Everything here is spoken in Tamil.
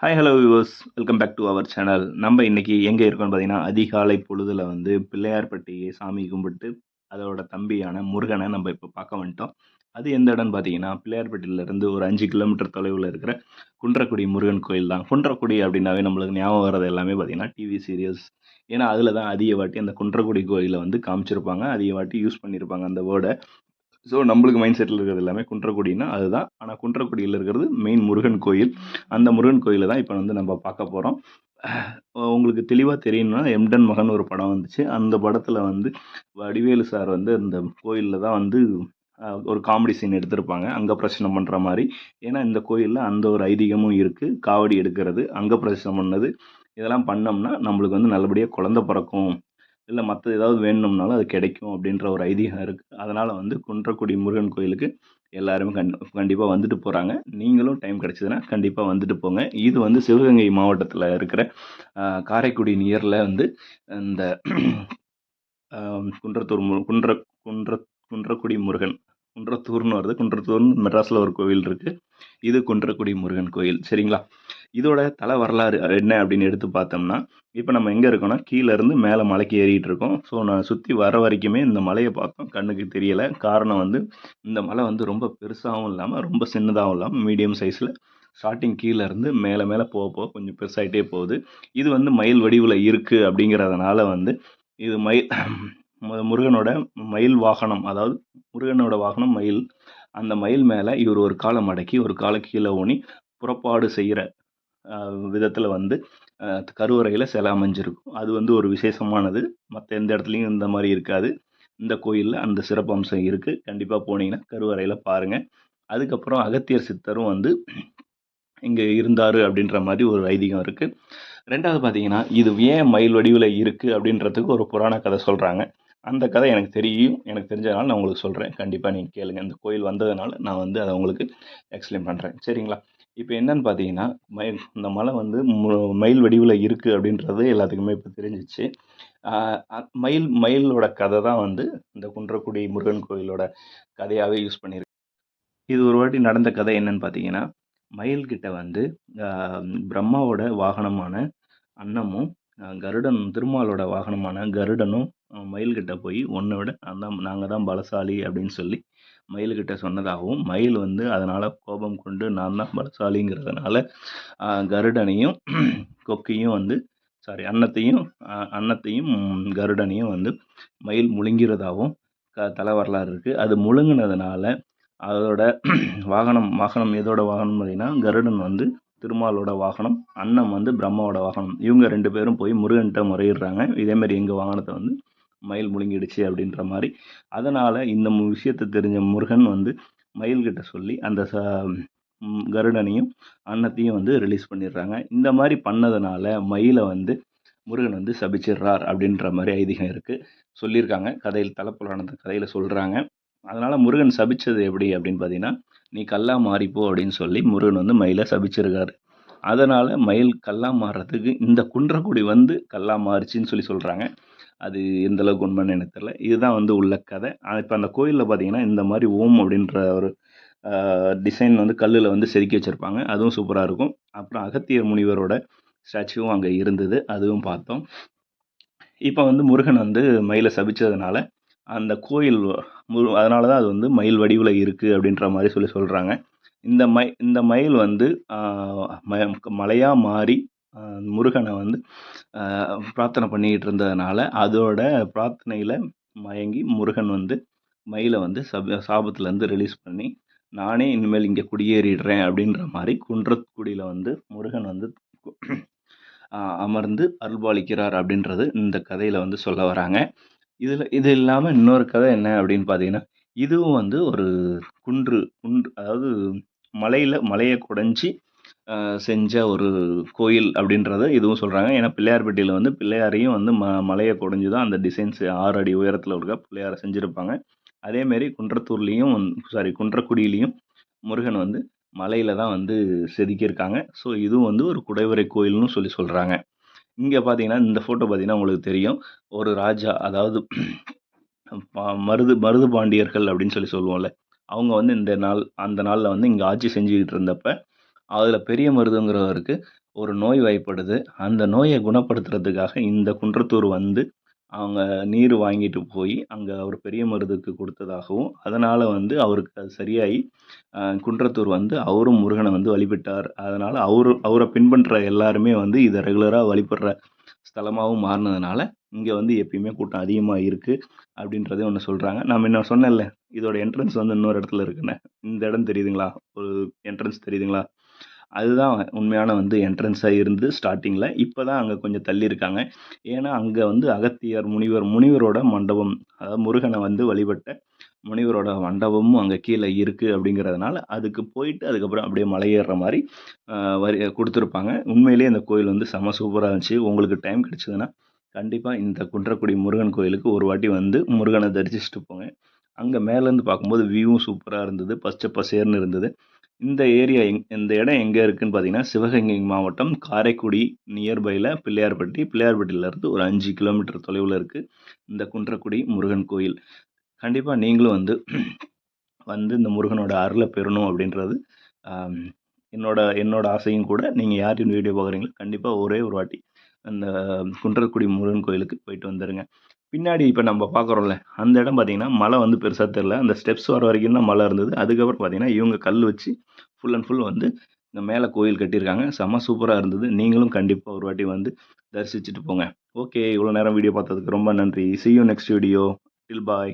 Hi hello viewers welcome back to our channel நம்ம இன்னைக்கு எங்கே இருக்கோம்னு பார்த்தீங்கன்னா அதிகாலை பொழுதுல வந்து பிள்ளையார்பட்டியை சாமி கும்பிட்டு அதோட தம்பியான முருகனை நம்ம இப்போ பார்க்க வந்துட்டோம். அது எந்த இடம்னு பார்த்தீங்கன்னா பிள்ளையார்பட்டியிலேருந்து ஒரு அஞ்சு கிலோமீட்டர் தொலைவில் இருக்கிற குன்றக்குடி முருகன் கோயில் தான். குன்றக்குடி அப்படின்னாவே நம்மளுக்கு ஞாபகம் வர்றது எல்லாமே பார்த்தீங்கன்னா டிவி சீரியல்ஸ் ஏன்னா அதில் தான் அதிக வாட்டி அந்த குன்றக்குடி கோயிலை வந்து காமிச்சிருப்பாங்க. அதிக வாட்டி யூஸ் பண்ணியிருப்பாங்க அந்த வேர்டை ஸோ நம்மளுக்கு மைண்ட் செட்டில் இருக்கிறது எல்லாமே குன்றக்குடினா அதுதான். ஆனால் குன்றக்குடியில் இருக்கிறது மெயின் முருகன் கோயில். அந்த முருகன் கோயிலை தான் இப்போ வந்து நம்ம பார்க்க போகிறோம் உங்களுக்கு தெளிவாக தெரியணும்னா எம்டன் மகன் ஒரு படம் வந்துச்சு. அந்த படத்தில் வந்து வடிவேலு சார் வந்து அந்த கோயிலில் தான் வந்து ஒரு காமெடி சீன் எடுத்திருப்பாங்க. அங்கே பிரச்சனை பண்ணுற மாதிரி. ஏன்னா இந்த கோயிலில் அந்த ஒரு ஐதீகமும் இருக்குது காவடி எடுக்கிறது அங்கே பிரச்சனை பண்ணது. இதெல்லாம் பண்ணோம்னா நம்மளுக்கு வந்து நல்லபடியாக குழந்த பிறக்கும். இல்லை மற்ற ஏதாவது வேணும்னாலும் அது கிடைக்கும் அப்படின்ற ஒரு ஐதீகம் இருக்குது அதனால் வந்து குன்றக்குடி முருகன் கோயிலுக்கு எல்லாருமே கண் கண்டிப்பாக வந்துட்டு போகிறாங்க நீங்களும் டைம் கிடச்சிதுன்னா கண்டிப்பாக வந்துட்டு போங்க. இது வந்து சிவகங்கை மாவட்டத்தில் இருக்கிற காரைக்குடி நியரில் வந்து இந்த குன்றத்தூர் மு குன்ற குன்ற குன்றக்குடி முருகன் குன்றத்தூர்னு வருது. குன்றத்தூர்னு மெட்ராஸில் ஒரு கோவில் இருக்குது இது குன்றக்குடி முருகன் கோயில். சரிங்களா? இதோட தல வரலாறு என்ன அப்படின்னு எடுத்து பார்த்தோம்னா இப்போ நம்ம எங்கே இருக்கோம்னா கீழேருந்து மேலே மலைக்கு ஏறிட்டு இருக்கோம். ஸோ நான் சுற்றி வர வரைக்குமே இந்த மலையை பார்த்தோம். கண்ணுக்கு தெரியலை. காரணம் வந்து இந்த மலை வந்து ரொம்ப பெருசாகவும் இல்லாமல் ரொம்ப சின்னதாகவும் இல்லாமல் மீடியம் சைஸில் ஸ்டார்டிங் கீழே இருந்து மேலே மேலே போக போக கொஞ்சம் பெருசாகிட்டே போகுது. இது வந்து மயில் வடிவில் இருக்குது அப்படிங்கிறதுனால வந்து இது மயில் முருகனோட மயில் வாகனம் அதாவது முருகனோட வாகனம் மயில். அந்த மயில் மேலே இவர் ஒரு காலை மடக்கி ஒரு காலை கீழே ஊனி புறப்பாடு செய்கிற விதத்தில் வந்து கருவறையில் சிலை அமைஞ்சிருக்கும். அது வந்து ஒரு விசேஷமானது. மற்ற எந்த இடத்துலையும் இந்த மாதிரி இருக்காது. இந்த கோயிலில் அந்த சிறப்பம்சம் இருக்குது கண்டிப்பாக போனீங்கன்னா கருவறையில் பாருங்கள் அதுக்கப்புறம் அகத்தியர் சித்தரும் வந்து இங்கே இருந்தார் அப்படின்ற மாதிரி ஒரு ஐதீகம் இருக்குது ரெண்டாவது பார்த்தீங்கன்னா இது ஏன் மயில் வடிவில் இருக்குது அப்படின்றதுக்கு ஒரு புராண கதை சொல்கிறாங்க அந்த கதை எனக்கு தெரியும். எனக்கு தெரிஞ்சதுனால நான் உங்களுக்கு சொல்கிறேன் கண்டிப்பாக நீங்கள் கேளுங்கள் இந்த கோயில் வந்ததுனால நான் வந்து அதை உங்களுக்கு எக்ஸ்பிளைன் பண்ணுறேன் சரிங்களா? இப்போ என்னன்னு பார்த்தீங்கன்னா மயில் இந்த மலை வந்து மு- மயில் வடிவில் இருக்குது அப்படின்றது எல்லாத்துக்குமே இப்போ தெரிஞ்சிச்சு. அ- மயில் மயிலோட கதை தான் வந்து இந்த குன்றக்குடி முருகன் கோயிலோட கதையாகவே யூஸ் பண்ணியிருக்கு இது ஒரு வாட்டி நடந்த கதை என்னன்னு பார்த்தீங்கன்னா மயில்கிட்ட வந்து பிரம்மாவோட வாகனமான அன்னமும் கருடன் திருமாலோட வாகனமான கருடனும் மயில்கிட்ட போய் ஒன்றை விட நான் தான் நாங்கள் தான் பலசாலி அப்படின்னு சொல்லி மயில்கிட்ட சொன்னதாகவும் மயில் வந்து அதனால் கோபம் கொண்டு நான் தான் பலசாலிங்கிறதுனால கருடனையும் கொக்கையும் வந்து சாரி அன்னத்தையும் அன்னத்தையும் கருடனையும் வந்து மயில் முழுங்கிறதாகவும் க தலை வரலாறு இருக்குது அது முழுங்கினதுனால அதோட வாகனம் வாகனம் எதோட வாகனம் அப்படின்னா கருடன் வந்து திருமாலோட வாகனம் அன்னம் வந்து பிரம்மாவோட வாகனம். இவங்க ரெண்டு பேரும் போய் முருகன்கிட்ட முறையிடுறாங்க. இதேமாரி எங்கள் வாகனத்தை வந்து மயில் முழுங்கிடுச்சு அப்படின்ற மாதிரி. அதனால் இந்த விஷயத்தை தெரிஞ்ச முருகன் வந்து மயில்கிட்ட சொல்லி அந்த ச கருடனையும் அன்னத்தையும் வந்து ரிலீஸ் பண்ணிடுறாங்க. இந்த மாதிரி பண்ணதுனால மயிலை வந்து முருகன் வந்து சபிச்சிடுறார் அப்படின்ற மாதிரி ஐதீகம் இருக்குது சொல்லியிருக்காங்க. கதையில் தலைப்புலான கதையில் சொல்கிறாங்க அதனால் முருகன் சபிச்சது எப்படி அப்படின்னு பார்த்தீங்கன்னா நீ கல்லா மாறிப்போ அப்படின்னு சொல்லி முருகன் வந்து மயிலை சபிச்சிருக்காரு. அதனால் மயில் கல்லா மாறுறதுக்கு இந்த குன்றக்குடி வந்து கல்லா மாறுச்சின்னு சொல்லி சொல்கிறாங்க அது எந்த அளவுக்கு உண்மைன்னு எனக்கு தெரியல. இதுதான் வந்து உள்ள கதை. இப்போ அந்த கோயிலில் பார்த்தீங்கன்னா இந்த மாதிரி ஓம் அப்படின்ற ஒரு டிசைன் வந்து கல்லில் வந்து செதுக்கி வச்சுருப்பாங்க. அதுவும் சூப்பராக இருக்கும். அப்புறம் அகத்தியர் முனிவரோட ஸ்டாச்சுவும் அங்கே இருந்தது. அதுவும் பார்த்தோம். இப்போ வந்து முருகன் வந்து மயிலை சபிச்சதுனால அந்த கோயில் முரு அதனால தான் அது வந்து மயில் வடிவில் இருக்குது அப்படின்ற மாதிரி சொல்லி சொல்கிறாங்க இந்த மை இந்த மயில் வந்து ஆஹ், ம- மாறி முருகனை வந்து பிரார்த்தனை பண்ணிக்கிட்டு இருந்ததுனால அதோட பிரார்த்தனையில் மயங்கி முருகன் வந்து மயிலை வந்து சப சாபத்துலேருந்து ரிலீஸ் பண்ணி நானே இனிமேல் இங்கே குடியேறிடுறேன் அப்படின்ற மாதிரி குன்றக்குடியில் வந்து முருகன் வந்து அமர்ந்து அருள்பாலிக்கிறார் அப்படின்றது இந்த கதையில் வந்து சொல்ல வராங்க. இதில் இது இல்லாமல் இன்னொரு கதை என்ன அப்படின்னு பார்த்தீங்கன்னா இதுவும் வந்து ஒரு குன்று குன்று அதாவது மலையில் மலையை குடைஞ்சி செஞ்ச ஒரு கோயில் அப்படின்றத இதுவும் சொல்கிறாங்க ஏன்னா பிள்ளையார்பட்டியில் வந்து பிள்ளையாரையும் வந்து ம மலையை குடைஞ்சு தான் அந்த டிசைன்ஸ் ஆறு அடி உயரத்தில் இருக்க பிள்ளையாரை செஞ்சுருப்பாங்க. அதேமாரி குன்றத்தூர்லேயும் சாரி குன்றக்குடியிலையும் முருகன் வந்து மலையில் தான் வந்து செதுக்கியிருக்காங்க. ஸோ இதுவும் வந்து ஒரு குடைவரை கோயில்னு சொல்லி சொல்கிறாங்க இங்கே பார்த்தீங்கன்னா இந்த ஃபோட்டோ பார்த்தீங்கன்னா உங்களுக்கு தெரியும். ஒரு ராஜா அதாவது பா- மருது மருது பாண்டியர்கள் அப்படின்னு சொல்லி சொல்லுவோம்ல. அவங்க வந்து இந்த நாள் அந்த நாளில் வந்து இங்கே ஆட்சி செஞ்சுக்கிட்டு இருந்தப்ப அதில் பெரிய மருதுங்கிறவருக்கு ஒரு நோய் வாய்ப்படுது. அந்த நோயை குணப்படுத்துறதுக்காக இந்த குன்றத்தூர் வந்து அவங்க நீர் வாங்கிட்டு போய் அங்கே அவர் பெரிய மருதுக்கு கொடுத்ததாகவும் அதனால் வந்து அவருக்கு அது சரியாகி குன்றத்தூர் வந்து அவரும் முருகனை வந்து வழிபட்டார். அதனால் அவர் அவரை பின்பற்ற எல்லாருமே வந்து இதை ரெகுலராக வழிபடுற ஸ்தலமாகவும் மாறினதுனால இங்கே வந்து எப்பயுமே கூட்டம் அதிகமாக இருக்குது அப்படின்றதே ஒன்று சொல்கிறாங்க நான் முன்ன சொன்னேன்ல இதோட என்ட்ரன்ஸ் வந்து இன்னொரு இடத்துல இருக்குன்னு. இந்த இடம் தெரியுதுங்களா? ஒரு என்ட்ரன்ஸ் தெரியுதுங்களா? அதுதான் உண்மையான வந்து என்ட்ரன்ஸாக இருந்து ஸ்டார்டிங்கில் இப்போ தான் அங்கே கொஞ்சம் தள்ளி இருக்காங்க ஏன்னா அங்கே வந்து அகத்தியர் முனிவர் முனிவரோட மண்டபம் அதாவது முருகனை வந்து வழிபட்ட முனிவரோட மண்டபமும் அங்கே கீழே இருக்குது அப்படிங்கிறதுனால அதுக்கு போயிட்டு அதுக்கப்புறம் அப்படியே மலையேறுற மாதிரி வரி கொடுத்துருப்பாங்க. உண்மையிலேயே இந்த கோயில் வந்து செம சூப்பராக இருந்துச்சு. உங்களுக்கு டைம் கிடச்சிதுன்னா கண்டிப்பாக இந்த குன்றக்குடி முருகன் கோயிலுக்கு ஒரு வாட்டி வந்து முருகனை தரிசிச்சுட்டு போங்க. அங்கே மேலேருந்து பார்க்கும்போது வியூவும் சூப்பராக இருந்தது. பச்சை பசேர்னு இருந்தது. இந்த ஏரியா எங் இந்த இடம் எங்கே இருக்குதுன்னு பார்த்தீங்கன்னா சிவகங்கை மாவட்டம் காரைக்குடி நியர்பையில் பிள்ளையார்பட்டி. பிள்ளையார்பட்டியிலேருந்து ஒரு அஞ்சு கிலோமீட்டர் தொலைவில் இருக்குது இந்த குன்றக்குடி முருகன் கோயில். கண்டிப்பாக நீங்களும் வந்து வந்து இந்த முருகனோட அருளை பெறணும் அப்படின்றது என்னோட என்னோட ஆசையும் கூட. நீங்கள் யாரையும் வீடியோ பார்க்குறீங்களோ கண்டிப்பாக ஒரே ஒரு வாட்டி அந்த குன்றக்குடி முருகன் கோயிலுக்கு போயிட்டு வந்துடுங்க பின்னாடி இப்போ நம்ம பார்க்குறோம்ல அந்த இடம் பார்த்தீங்கன்னா மழை வந்து பெருசாக தெரில அந்த ஸ்டெப்ஸ் வர வரைக்கும் தான் மழை இருந்தது. அதுக்கப்புறம் பார்த்தீங்கன்னா இவங்க கல் வச்சு ஃபுல் அண்ட் ஃபுல் வந்து இந்த மேலே கோயில் கட்டியிருக்காங்க. செம்ம சூப்பராக இருந்தது. நீங்களும் கண்டிப்பாக ஒரு வாட்டி வந்து தரிசிச்சுட்டு போங்க. ஓகே இவ்வளோ நேரம் வீடியோ பார்த்ததுக்கு ரொம்ப நன்றி. See you next video till bye